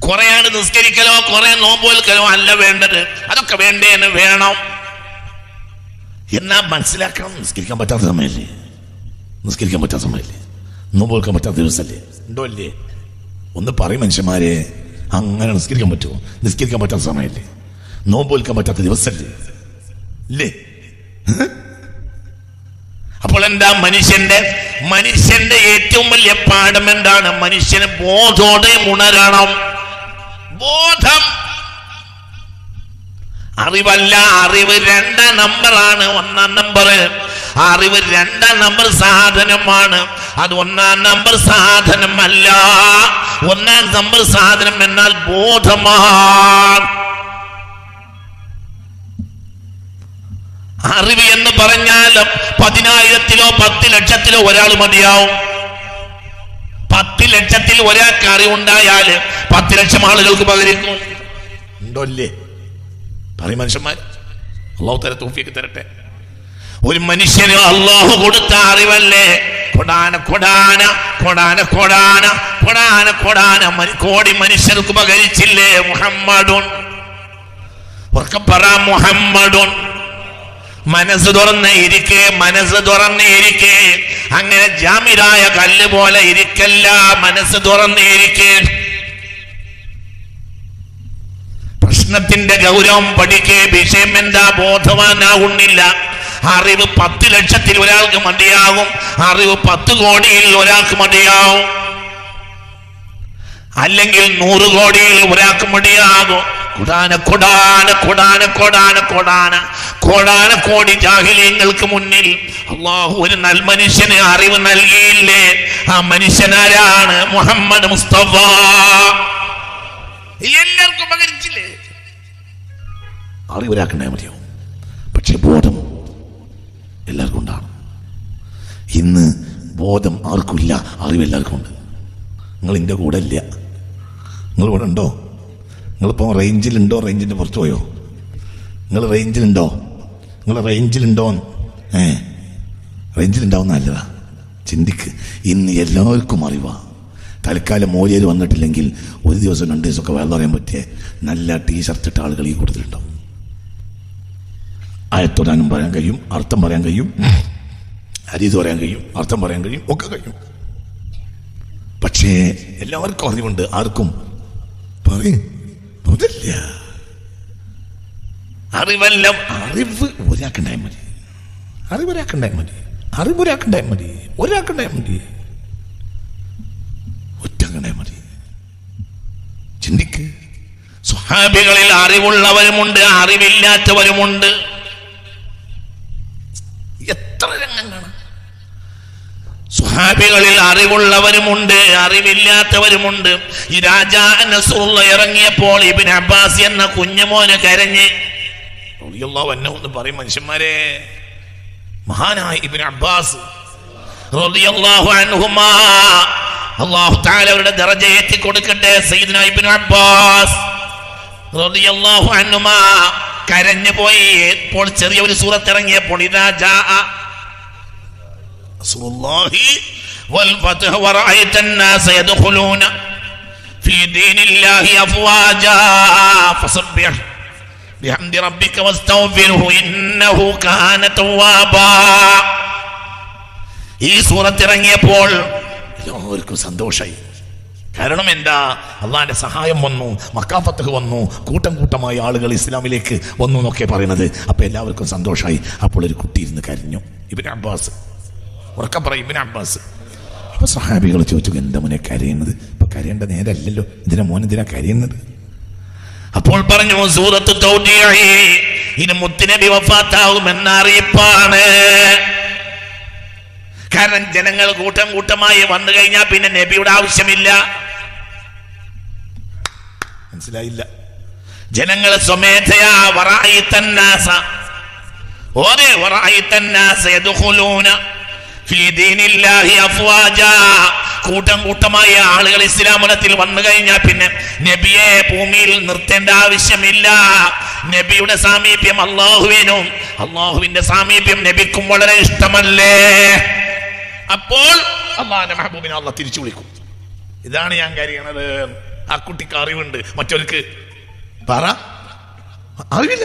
കുറെയാണ് നിസ്കരിക്കലോ കുറെ നോമ്പോൽക്കലോ അല്ല വേണ്ടത്. അതൊക്കെ വേണ്ടേന്ന് വേണം. എന്നാ മനസ്സിലാക്കണം നിസ്കരിക്കാൻ പറ്റാത്ത സമയമല്ലേ നിസ്കരിക്കാൻ പറ്റാത്ത സമയമല്ലേ നോമ്പോൽക്കാൻ പറ്റാത്ത ദിവസമല്ലേ ഉണ്ടോ അല്ലേ? ഒന്ന് പറയും മനുഷ്യന്മാരെ അങ്ങനെ നിസ്കരിക്കാൻ പറ്റുമോ? നിസ്കരിക്കാൻ പറ്റാത്ത സമയമല്ലേ നോമ്പോൽക്കാൻ പറ്റാത്ത ദിവസമല്ലേ ഇല്ലേ? അപ്പോൾ എന്താ മനുഷ്യന്റെ? മനുഷ്യന്റെ ഏറ്റവും വലിയ പാഠം എന്താണ്? മനുഷ്യന് ബോധോടെ ഉണരണം. ബോധം. അറിവല്ല അറിവ് രണ്ടാം നമ്പറാണ്. ഒന്നാം നമ്പർ. അറിവ് രണ്ടാം നമ്പർ സാധനമാണ്. അത് ഒന്നാം നമ്പർ സാധനമല്ല. ഒന്നാം നമ്പർ സാധനം എന്നാൽ ബോധമാണ്. അറിവ് എന്ന് പറഞ്ഞാൽ പതിനായിരത്തിലോ പത്ത് ലക്ഷത്തിലോ ഒരാൾ മതിയാവും. പത്ത് ലക്ഷത്തിൽ ഒരാൾക്ക് അറിവുണ്ടായാൽ പത്ത് ലക്ഷം ആളുകൾക്ക് പകരിക്കും പറയും മനുഷ്യന്മാർ അള്ളാഹു തര തോഫിയൊക്കെ തരട്ടെ. ഒരു മനുഷ്യന് അള്ളാഹു കൊടുത്ത അറിവല്ലേ? കൊടാന കൊടാന കൊടാന കൊടാന കൊടാന കൊടാന. കോടി മനുഷ്യർക്ക് പകരിച്ചില്ലേ മുഹമ്മദുൻ? ഉറക്കെ പറ മനസ്സ് തുറന്ന് ഇരിക്കെ മനസ്സ് തുറന്ന് ഇരിക്കെ. അങ്ങനെ ജാമിരായ കല്ല് പോലെ ഇരിക്കല്ല മനസ്സ് തുറന്ന് ഇരിക്കെ. പ്രശ്നത്തിന്റെ ഗൗരവം പഠിക്കേ വിഷയം എന്താ ബോധവാനാകുന്നില്ല അറിവ് പത്ത് ലക്ഷത്തിൽ ഒരാൾക്ക് മതിയാകും അറിവ് പത്ത് കോടിയിൽ ഒരാൾക്ക് മതിയാവും. അല്ലെങ്കിൽ നൂറ് കോടിയിൽ ഒരാൾക്ക് മതിയാകും. കൊടാന കൊടാന കൊടാന കൊടാന കൊടാന കൊടാന കോടി ജാഹിലിയങ്ങൾക്ക് മുന്നിൽ. അള്ളാഹു ഒരു നൽമനുഷ്യന് അറിവ് നൽകിയില്ലേ? ആ മനുഷ്യനാരാണ് മുഹമ്മദ് മുസ്തഫ. എല്ലാവർക്കും പകരിച്ചില്ലേ അറിവരാക്കണ്ടേ മതിയോ പക്ഷെ ബോധം എല്ലാവർക്കും ഉണ്ടാണ് ഇന്ന് ബോധം ആർക്കുമില്ല അറിവ് എല്ലാവർക്കും ഉണ്ട്. നിങ്ങൾ എന്റെ കൂടെ ഇല്ല. നിങ്ങൾ ഇവിടെ ഉണ്ടോ? നിങ്ങളിപ്പോൾ റേഞ്ചിലുണ്ടോ? റേഞ്ചിന്റെ പുറത്ത് പോയോ? നിങ്ങൾ റേഞ്ചിലുണ്ടോ? നിങ്ങൾ റേഞ്ചിലുണ്ടോ? ഏ റേഞ്ചിലുണ്ടാവും നല്ലതാ. ചിന്തിക്ക്. ഇന്ന് എല്ലാവർക്കും അറിവാ. തൽക്കാലം മോലിയർ വന്നിട്ടില്ലെങ്കിൽ ഒരു ദിവസം രണ്ട് ദിവസമൊക്കെ വെള്ളം പറയാൻ പറ്റിയ നല്ല ടീഷർട്ട് ഇട്ട ആളുകൾ ഈ കൂടുതലുണ്ടാവും ആയത്തൊടാനും പറയാൻ കഴിയും അർത്ഥം പറയാൻ കഴിയും അരീത് പറയാൻ കഴിയും അർത്ഥം പറയാൻ കഴിയും ഒക്കെ കഴിയും. പക്ഷേ എല്ലാവർക്കും അറിവുണ്ട്. ആർക്കും? പറയും. ബോധമില്ല അറിവെല്ലാം അറിവ് ഒരാക്കണ്ടായ മതി. അറിവ് ഒരാൾക്കുണ്ടായാൽ മതി. അറിവ് ഒരാൾക്കുണ്ടായാൽ മതി. ഒരാക്കണ്ടായ മതി. ഒറ്റക്കുണ്ടായാൽ മതി. ചിന്തിക്ക്. സ്വഹാബികളിൽ അറിവുള്ളവരുമുണ്ട് അറിവില്ലാത്തവരുമുണ്ട്. സ്വഹാബികളിൽ അറിവുള്ളവരുമുണ്ട് അറിവില്ലാത്തവരുമുണ്ട്. ഈ രാജാ നസറുള്ള ഇറങ്ങിയപ്പോൾ ഇബിൻ അബ്ബാസ് എന്ന കുഞ്ഞുമോന് കരഞ്ഞ് എന്നെ പറയും മനുഷ്യന്മാരെ മഹാനായ ഇബിൻ അബ്ബാസ് അല്ലാഹു തആല അവരുടെ ദറജ എത്തി കൊടുക്കട്ടെ സയ്യിദ്ന ഇബ്നു അബ്ബാസ് റളിയല്ലാഹു അൻഹുമാ. കരഞ്ഞു പോയി ഇപ്പോൾ ചെറിയ ഒരു സൂറത്ത് ഇറങ്ങിയപ്പോൾ ഇതാ ജാ റസൂലുള്ളാഹി വൽ ഫത്ഹ് വറഅയ്ത الناس يدخلون في دين الله أفواجا فسبح بحمد ربك واستغفره إنه كان توابا ഈ സൂറത്ത് ഇറങ്ങിയപ്പോൾ എല്ലാവർക്കും സന്തോഷമായി കാരണം എന്താ അള്ളാന്റെ സഹായം വന്നു മക്കാഫത്ത് വന്നു കൂട്ടം കൂട്ടമായി ആളുകൾ ഇസ്ലാമിലേക്ക് വന്നു എന്നൊക്കെ പറയുന്നത് അപ്പൊ എല്ലാവർക്കും സന്തോഷമായി അപ്പോൾ ഒരു കുട്ടി ഇരുന്ന് കരഞ്ഞു ഇബിൻ അബ്ബാസ് ഉറക്കം പറയും പിന്നെ അബ്ബാസ്. അപ്പൊ സഹാബികൾ ചോദിച്ചു എന്താ മോനെ കരയുന്നത്? ഇപ്പൊ കരയേണ്ട നേരല്ലല്ലോ. ഇതിനെ മോൻ എന്തിനാ കരയുന്നത്? അപ്പോൾ പറഞ്ഞു സൂറത്ത് തൗട്ടിയായി ഇനി മുത്തുനബി വഫാത്താകുമെന്ന അറിയിപ്പാണ്. കാരണം ജനങ്ങൾ കൂട്ടം കൂട്ടമായി വന്നു കഴിഞ്ഞാൽ പിന്നെ നബിയുടെ ആവശ്യമില്ല. മനസ്സിലായില്ല. ജനങ്ങൾ സ്വമേധയാ ഓരേ വറായി തന്നാസ ഫീ ദീനില്ലാഹി അഫ്വാജാ കൂട്ടം കൂട്ടമായ ആളുകൾ ഇസ്ലാം മതത്തിൽ വന്നു കഴിഞ്ഞാൽ പിന്നെ നബിയെ ഭൂമിയിൽ നിർത്തേണ്ട ആവശ്യമില്ല. നബിയുടെ സാമീപ്യം അള്ളാഹുവിനും അള്ളാഹുവിന്റെ സാമീപ്യം നബിക്കും വളരെ ഇഷ്ടമല്ലേ? അപ്പോൾ അള്ളാഹിന്റെ മെഹബൂബിനെ അള്ളാഹ് തിരിച്ചു വിളിക്കും. ഇതാണ് ഞാൻ കരുതണത്. ആ കുട്ടിക്ക് അറിവുണ്ട്. മറ്റവർക്ക് പറ. അറിവില്ല.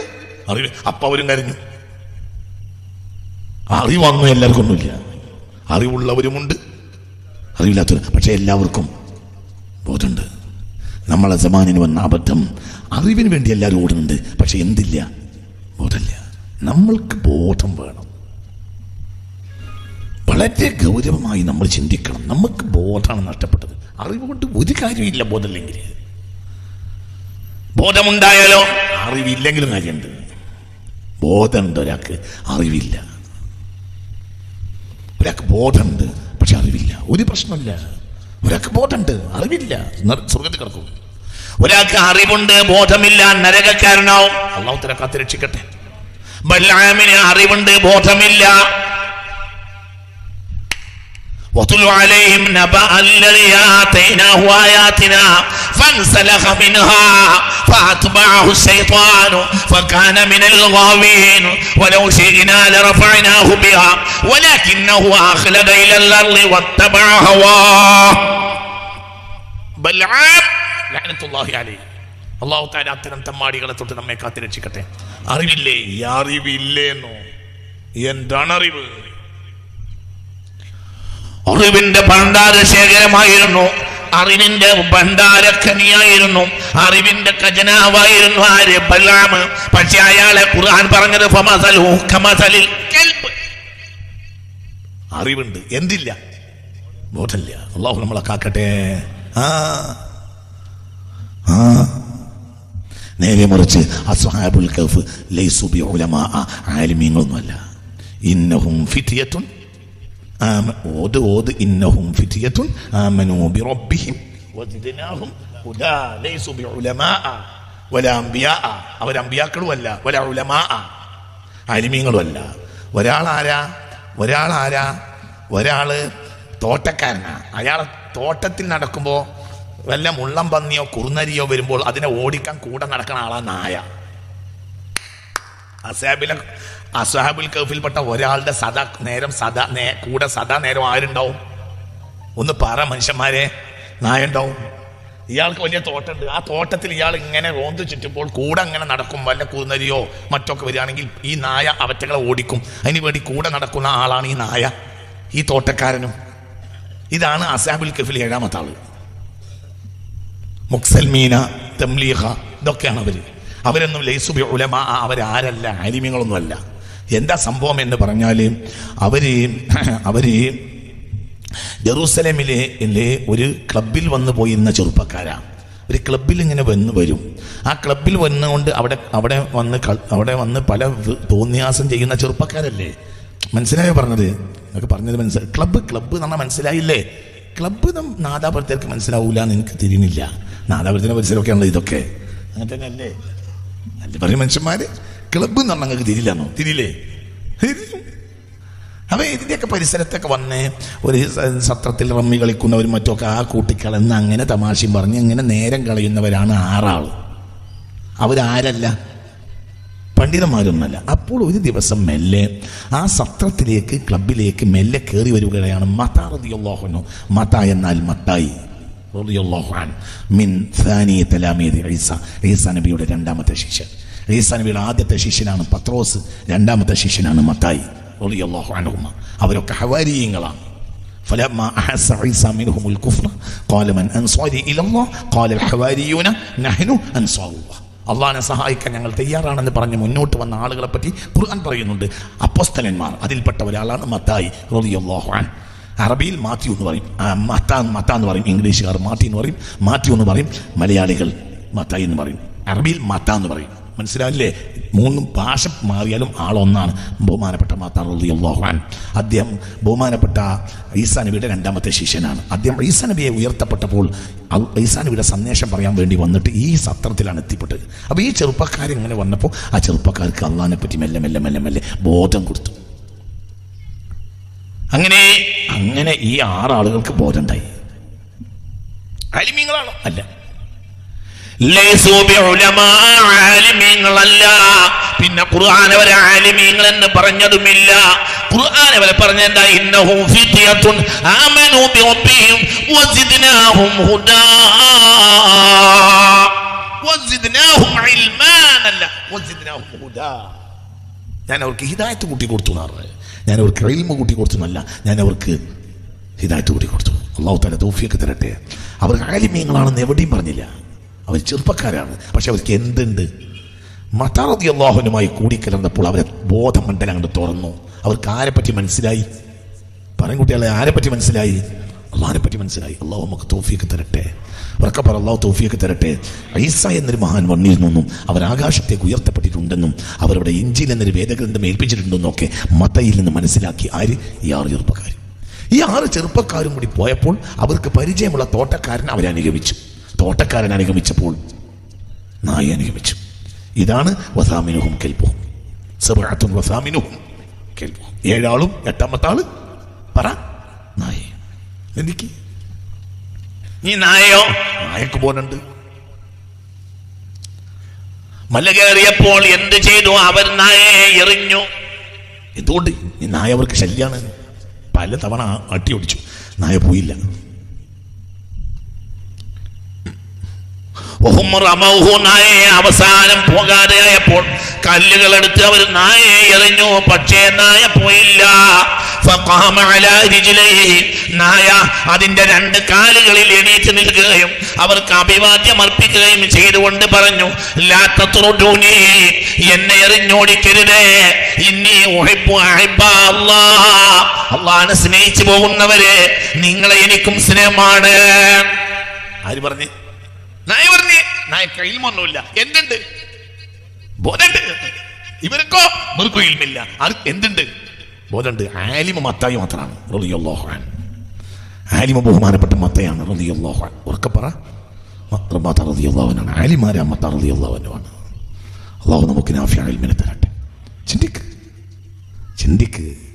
അറിവ്. അപ്പൊ അവരും കരഞ്ഞു. എല്ലാവർക്കും ഒന്നുമില്ല. അറിവുള്ളവരുമുണ്ട്. അറിവില്ലാത്തവർ. പക്ഷെ എല്ലാവർക്കും ബോധമുണ്ട്. നമ്മളെ സമാനിന് വന്ന അബദ്ധം അറിവിന് വേണ്ടി എല്ലാവരും ഓടുന്നുണ്ട്. പക്ഷെ എന്തില്ല? ബോധമില്ല. നമ്മൾക്ക് ബോധം വേണം. വളരെ ഗൗരവമായി നമ്മൾ ചിന്തിക്കണം. നമുക്ക് ബോധമാണ് നഷ്ടപ്പെട്ടത്. അറിവ് കൊണ്ട് ഒരു കാര്യമില്ല ബോധമില്ലെങ്കിൽ. ബോധമുണ്ടായാലോ? അറിവില്ലെങ്കിലും കാര്യമുണ്ട്. ബോധമുണ്ട് ഒരാൾക്ക്. അറിവില്ല. ഒരാൾക്ക് ബോധമുണ്ട് പക്ഷെ അറിവില്ല. ഒരു പ്രശ്നമില്ല. ഒരാൾക്ക് ബോധമുണ്ട് അറിവില്ല. സ്വർഗത്തിൽ കിടക്കും. ഒരാൾക്ക് അറിവുണ്ട് ബോധമില്ല നരകക്കാരനാവും. അള്ളാഹുത്തര കാത്തിരക്ഷിക്കട്ടെ രക്ഷിക്കട്ടെ. ബൽആമിന് അറിവുണ്ട് ബോധമില്ല. واتل عليهم نبأ الذي آتيناه آياتنا فانسلخ منها فأتبعه الشيطان فكان من الغاوين ولو شئنا لرفعناه بها ولكنه أخلد إلى الأرض واتبع هواه ബൽആം ലഅനത്തുല്ലാഹി അലൈഹി അള്ളാഹു താല അത്തരം തമ്മാടികളെ തൊട്ട് നമ്മെ കാത്ത് രക്ഷിക്കട്ടെ അറിവില്ലേ ഈ അറിവില്ലേന്നോ എന്താണ് അറിവ് അറിവിന്റെ ഭണ്ഡാര ശേഖരമായിരുന്നു അറിവിന്റെ ഭണ്ഡാരഖനിയായിരുന്നു. അറിവിന്റെ ഖജനാവായിരുന്നു ആര് ബലാമ് പക്ഷെ അയാളെ ഖുർആൻ പറഞ്ഞത്. അറിവുണ്ട്. എന്തില്ല? ബോധമില്ല. അള്ളാഹു നമ്മളെ കാക്കട്ടെ. ആ. ആ. നേരെ മറിച്ച് അസ്ഹാബുൽ കഫ് ലൈസുബി ഉലമാ ആലിമീങ്ങളൊന്നുമല്ല. ഇന്നഹും ഫിത്തിയത്തുൻ ആമ- ഓത് ഓത് ഇന്നഹും ഫിതിയത്തുൻ ആമനൂ ബിറബ്ബിഹിം വസിദ്നാഹും ഹുദാ ലൈസു ബി വലാ അംബിയാ അവർ അംബിയാക്കളും അല്ല വല ഉലമാ അലിമീങ്ങളും അല്ല ഒരാളാരാ? ഒരാളാരാ? ഒരാൾ തോട്ടക്കാരനാ. അയാൾ തോട്ടത്തിൽ നടക്കുമ്പോൾ വല്ല മുള്ളം പന്നിയോ കുറുനരിയോ വരുമ്പോൾ അതിനെ ഓടിക്കാൻ കൂടെ നടക്കണ ആളാ നായ. അസാബിലെ അസാബുൽ കഫിൽപ്പെട്ട ഒരാളുടെ സദാ നേരം സദാ നേ കൂടെ സദാ നേരം ആരുണ്ടാവും? ഒന്ന് പറ മനുഷ്യന്മാരെ നായുണ്ടാവും. ഇയാൾക്ക് വലിയ തോട്ടമുണ്ട് ആ തോട്ടത്തിൽ ഇയാൾ ഇങ്ങനെ റോന്ത് ചുറ്റുമ്പോൾ കൂടെ അങ്ങനെ നടക്കും. വല്ല കൂന്നരിയോ മറ്റൊക്കെ വരികയാണെങ്കിൽ ഈ നായ അവറ്റകളെ ഓടിക്കും. അതിന് വേണ്ടി കൂടെ നടക്കുന്ന ആളാണ് ഈ നായ ഈ തോട്ടക്കാരനും. ഇതാണ് അസാബുൽ കഫിൽ ഏഴാമത്തെ ആൾ. മുക്സൽമീന തംലീഹ ഇതൊക്കെയാണ് അവർ. അവരൊന്നും ലൈസുബി ഉലമ അവരാരല്ല ആലിമ്യങ്ങളൊന്നുമല്ല എന്താ സംഭവം എന്ന് പറഞ്ഞാൽ അവർ അവർ ജെറൂസലേമിലെ ഒരു ക്ലബിൽ വന്നു പോയിരുന്ന ചെറുപ്പക്കാരാണ് ഒരു ക്ലബിൽ ഇങ്ങനെ വന്ന് വരും. ആ ക്ലബിൽ വന്നുകൊണ്ട് അവിടെ അവിടെ വന്ന് അവിടെ വന്ന് പല തോന്നിയാസം ചെയ്യുന്ന ചെറുപ്പക്കാരല്ലേ? മനസ്സിലായോ പറഞ്ഞത്? എന്നൊക്കെ പറഞ്ഞത് മനസ്സിലായി ക്ലബ്ബ് ക്ലബ്ബ് എന്ന് പറഞ്ഞാൽ മനസ്സിലായില്ലേ? ക്ലബ്ബ് നാദാപുരത്തേക്ക് മനസ്സിലാവൂല എന്ന് എനിക്ക് തിരിയുന്നില്ല നാദാപുരത്തിന്റെ പരിസരമൊക്കെയാണല്ലോ ഇതൊക്കെ. അങ്ങനെ തന്നെയല്ലേ അല്ലേ പറയും മനുഷ്യന്മാര്? ക്ലബ്ബ് എന്ന് പറഞ്ഞാൽ നിങ്ങൾക്ക് തിരില്ലെന്നോ തിരിയില്ലേ? അപ്പം ഇതിന്റെയൊക്കെ പരിസരത്തൊക്കെ വന്ന് ഒരു സത്രത്തിൽ റമ്മി കളിക്കുന്നവരും മറ്റൊക്കെ ആ കൂട്ടിക്കളന്ന് അങ്ങനെ തമാശയും പറഞ്ഞ് അങ്ങനെ നേരം കളയുന്നവരാണ് ആറാൾ. അവരാരല്ല? പണ്ഡിതന്മാരൊന്നല്ല അപ്പോൾ ഒരു ദിവസം മെല്ലെ ആ സത്രത്തിലേക്ക് ക്ലബിലേക്ക് മെല്ലെ കയറി വരികയാണ് മത റളിയല്ലാഹു മത എന്നാൽ മത്തായി. റിയോഹാൻ മിൻ സാനിയ തലാമീദ് ഈസ. ഈസ നബിയുടെ രണ്ടാമത്തെ ശിഷ്യൻ. ഈസ നബിയുടെ ആദ്യത്തെ ശിഷ്യനാണ് പത്രോസ് രണ്ടാമത്തെ ശിഷ്യനാണ് മത്തായി റളിയല്ലാഹു അൻഹുമ അവരൊക്കെ ഹവാരിയങ്ങളാണ് فلما أحس عيسى منهم الكفر قال من أنصاري إلى الله قال الحواريون نحن أنصار الله അള്ളാഹിനെ സഹായിക്കാൻ ഞങ്ങൾ തയ്യാറാണെന്ന് പറഞ്ഞ് മുന്നോട്ട് വന്ന ആളുകളെ പറ്റി ഖുർആൻ പറയുന്നുണ്ട് അപ്പോസ്തലന്മാർ അതിൽപ്പെട്ട ഒരാളാണ് മത്തായി റളിയല്ലാഹു അൻഹു അറബിയിൽ മാത്യു എന്ന് പറയും ആ, മത്ത മത്ത എന്ന് പറയും ഇംഗ്ലീഷുകാർ മാറ്റി എന്ന് പറയും മാത്യു എന്ന് പറയും മലയാളികൾ മത്തായി എന്ന് പറയും അറബിയിൽ മത്ത എന്ന് പറയും മനസ്സിലാവില്ലേ മൂന്നും ഭാഷ മാറിയാലും ആളൊന്നാണ് ബഹുമാനപ്പെട്ട അൻഹു. അദ്ദേഹം ബഹുമാനപ്പെട്ട ഈസാ നബിയുടെ രണ്ടാമത്തെ ശിഷ്യനാണ്. അദ്ദേഹം ഈസാ നബിയെ ഉയർത്തപ്പെട്ടപ്പോൾ ഈസാ നബിയുടെ സന്ദേശം പറയാൻ വേണ്ടി വന്നിട്ട് ഈ സത്രത്തിലാണ് എത്തിപ്പെട്ടത്. അപ്പോൾ ഈ ചെറുപ്പക്കാർ ഇങ്ങനെ വന്നപ്പോൾ ആ ചെറുപ്പക്കാർക്ക് അള്ളഹാനെ പറ്റി മെല്ലെ മെല്ലെ മെല്ലെ മെല്ലെ ബോധം കൊടുത്തു. അങ്ങനെ അങ്ങനെ ഈ ആറാളുകൾക്ക് ബോധമുണ്ടായി അലിമീങ്ങളാണോ? അല്ല. ആലിമീങ്ങളല്ല. പിന്നെ ഖുർആൻ അവരെ ആലിമീങ്ങൾ എന്ന് പറഞ്ഞതുമില്ല. ഖുർആൻ അവരെ പറഞ്ഞ ഇന്നഹും ഫിത്യത്തുൻ വസിദ്നാഹും ഹുദാ. വസിദ്നാഹും ഇൽമാനല്ല. വസിദ്നാഹും ഹുദാ. ഞാൻ അവർക്ക് ഹിദായത്ത് കൂട്ടി കൊടുത്തു എന്നാണ്. ഞാൻ അവർക്ക് റെയിൽമ കൂട്ടി കൊടുത്തു എന്നല്ല. ഞാൻ അവർക്ക് ഹിദായത്ത് കൂട്ടി കൊടുത്തു. അള്ളാഹു തല തോഫിയൊക്കെ തരട്ടെ. അവർ ആലിമീങ്ങളാണെന്ന് എവിടെയും പറഞ്ഞില്ല. അവർ ചെറുപ്പക്കാരാണ്. പക്ഷെ അവർക്ക് എന്തുണ്ട്? മതാറതി അള്ളാഹുനുമായി കൂടിക്കലർന്നപ്പോൾ അവരെ ബോധമണ്ഡലം അങ്ങോട്ട് തുറന്നു. അവർക്ക് ആരെപ്പറ്റി മനസ്സിലായി? പറയും കുട്ടികളെ ആരെപ്പറ്റി മനസ്സിലായി? അള്ളാഹിനെ പറ്റി മനസ്സിലായി. അള്ളാഹു നമുക്ക് തോഫിയൊക്കെ തരട്ടെ. ഉറക്കെ പറ അള്ളാഹു തോഫിയൊക്കെ തരട്ടെ. ഐസ എന്നൊരു മഹാൻ വന്നിരുന്നെന്നും അവർ ആകാശത്തേക്ക് ഉയർത്തപ്പെട്ടിട്ടുണ്ടെന്നും അവരുടെ ഇഞ്ചിൽ എന്നൊരു വേദഗ്രന്ഥം ഏൽപ്പിച്ചിട്ടുണ്ടെന്നും ഒക്കെ മതയിൽ നിന്ന് മനസ്സിലാക്കി ആര്? ഈ ആറ് ചെറുപ്പക്കാർ ഈ ആറ് ചെറുപ്പക്കാരും കൂടി പോയപ്പോൾ അവർക്ക് പരിചയമുള്ള തോട്ടക്കാരൻ അവരെ അനുഗമിച്ചു. തോട്ടക്കാരൻ അനുഗമിച്ചപ്പോൾ നായ അനുഗമിച്ചു. ഇതാണ് വസാമിനുഹും കേൾപ്പും സബാത്തും വസാമിനുഹും കേൾപ്പും ഏഴാളും എട്ടാമത്തെ ആൾ പറ നായ. എനിക്ക് നീ നായോ നായക്ക് പോലുണ്ട് മല കയറിയപ്പോൾ എന്ത് ചെയ്തു? അവർ നായയെ എറിഞ്ഞു. എന്തുകൊണ്ട്? ഈ നായ അവർക്ക് ശല്യാണ്. പല തവണ അട്ടി ഓടിച്ചു നായ പോയില്ല. അവസാനം പോകാതെ ആയപ്പോൾ കല്ലുകൾ എടുത്ത് അവർ നായയെ എറിഞ്ഞു. പക്ഷേ നായ പോയില്ല. നായ അതിന്റെ രണ്ട് കാലുകളിൽ എണീറ്റ് നിൽക്കുകയും അവർക്ക് അഭിവാദ്യം അർപ്പിക്കുകയും ചെയ്തുകൊണ്ട് പറഞ്ഞു ലാ തത്റുദൂനി എന്നെ എറിഞ്ഞോടിക്കരുതേ. അഹിബ്ബ അല്ലാഹ്. സ്നേഹിച്ചു പോകുന്നവരെ നിങ്ങളെ എനിക്കും സ്നേഹമാണ്. ആര് പറഞ്ഞ്? നായ പറഞ്ഞേ. നായ കയ്യിലൊന്നുമില്ല എന്തുണ്ട്? ബോധമുണ്ട്. ഇവർക്കോ ഇവർക്കോ ഇൽമില്ല. അത് എന്തുണ്ട്? ബോധമുണ്ട്. ആലിമ മത്തായി മാത്രമാണ്. അൻഹു. ആലിമ ബഹുമാനപ്പെട്ട മത്തയാണ് അൻഹു. ഉറക്കെ പറ. മത്ത റളിയല്ലാഹുവിനാണ് ആലിമാരാ മത്ത അള്ളാഹു നമുക്ക് നാഫിയ ഇൽമിനെ തരട്ടെ. ചിന്തിക്ക്. ചിന്തിക്ക്.